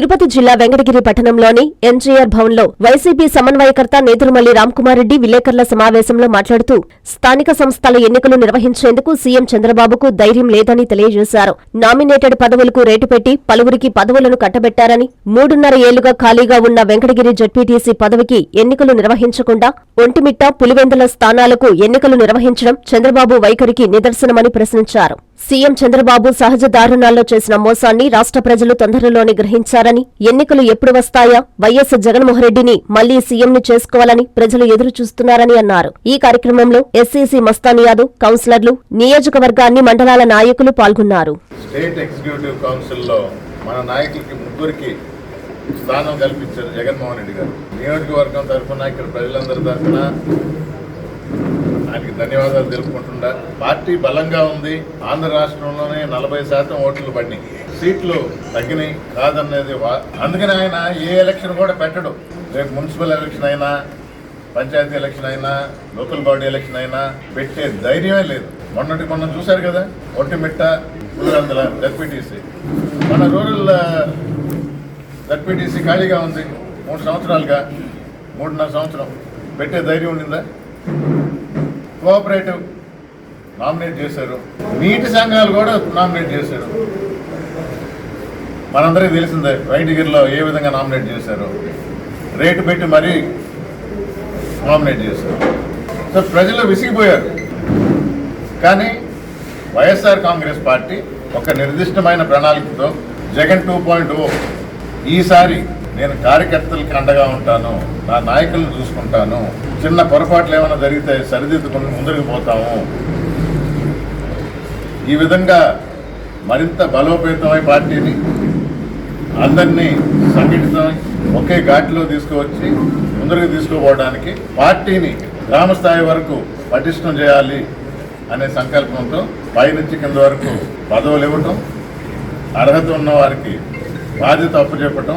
తిరుపతి జిల్లా వెంకటగిరి పట్టణంలోని ఎన్జీఆర్ భవన్లో వైసీపీ సమన్వయకర్త నేదురుమల్లి రామ్కుమారెడ్డి విలేకరుల సమావేశంలో మాట్లాడుతూ స్థానిక సంస్థల ఎన్నికలు నిర్వహించేందుకు సీఎం చంద్రబాబుకు ధైర్యం లేదని తెలియజేశారు. నామినేటెడ్ పదవులకు రేటు పెట్టి పలువురికి పదవులను కట్టబెట్టారని మూడున్నర ఏళ్ళుగా ఖాళీగా ఉన్న వెంకటగిరి జడ్పీటీసీ పదవికి ఎన్నికలు నిర్వహించకుండా ఒంటిమిట్ట పులివెందుల స్థానాలకు ఎన్నికలు నిర్వహించడం చంద్రబాబు వైఖరికి నిదర్శనమని ప్రశ్నించారు. సీఎం చంద్రబాబు సహజ దారుణాల్లో చేసిన మోసాన్ని రాష్ట్ర ప్రజలు తొందరలోనే గ్రహించారని ఎన్నికలు ఎప్పుడు వస్తాయా? వైఎస్ జగన్మోహన్రెడ్డిని మళ్ళీ సీఎంని చేసుకోవాలని ప్రజలు ఎదురు చూస్తున్నారని అన్నారు. ఈ కార్యక్రమంలో ఎస్సీసీ మస్తాన్ యాదవ్ కౌన్సిలర్లు నియోజకవర్గ అన్ని మండలాల నాయకులు పాల్గొన్నారు. స్టేట్ ఎగ్జిక్యూటివ్ కౌన్సిల్లో మన నాయకులకి ముగ్గురికి స్థానం కల్పించారు జగన్మోహన్ రెడ్డి గారు. నియోజకవర్గం తరఫున ఇక్కడ ప్రజలందరి తరఫున ఆయనకి ధన్యవాదాలు తెలుపుకుంటుండా. పార్టీ బలంగా ఉంది. ఆంధ్ర రాష్ట్రంలోనే నలభై శాతం ఓట్లు పడినాయి. సీట్లు తగ్గినాయి కాదనేది అందుకని ఆయన ఏ ఎలక్షన్ కూడా పెట్టడు. రేపు మున్సిపల్ ఎలక్షన్ అయినా పంచాయతీ ఎలక్షన్ అయినా లోకల్ బాడీ ఎలక్షన్ అయినా పెట్టే ధైర్యమే లేదు. మొన్నటి మొన్న చూశారు కదా ఒట్టిమిట్ట పులివెందుల జడ్పీటీసీ మన రూరల్ జడ్పీటీసీ ఖాళీగా ఉంది. మూడు సంవత్సరాలుగా మూడున్నర సంవత్సరం. పెట్టే ధైర్యం ఉండిందా? కోఆపరేటివ్ నామినేట్ చేశారు. నీటి సంఘాలు కూడా నామినేట్ చేశారు. మనందరికీ తెలిసిందే వైద్యగిరిలో ఏ విధంగా నామినేట్ చేశారు. రేటు పెట్టి మరీ నామినేట్ చేశారు. సో ప్రజలు విసిగిపోయారు. కానీ వైఎస్ఆర్ కాంగ్రెస్ పార్టీ ఒక నిర్దిష్టమైన ప్రణాళికతో జగన్ టూ పాయింట్ ఓ ఈసారి నేను కార్యకర్తలకి అండగా ఉంటాను నా నాయకులను చూసుకుంటాను చిన్న పొరపాట్లు ఏమైనా జరిగితే సరిదిద్దుకుని ముందుకు పోతాము. ఈ విధంగా మరింత బలోపేతమై పార్టీని అందరినీ సంఘటితమై ఒకే ఘాటిలో తీసుకువచ్చి ముందుకు తీసుకుపోవడానికి పార్టీని గ్రామ స్థాయి వరకు పటిష్టం చేయాలి అనే సంకల్పంతో పైనుంచి కింద వరకు పదవులు ఇవ్వటం అర్హత ఉన్న వారికి బాధ్యత అప్పచెప్పటం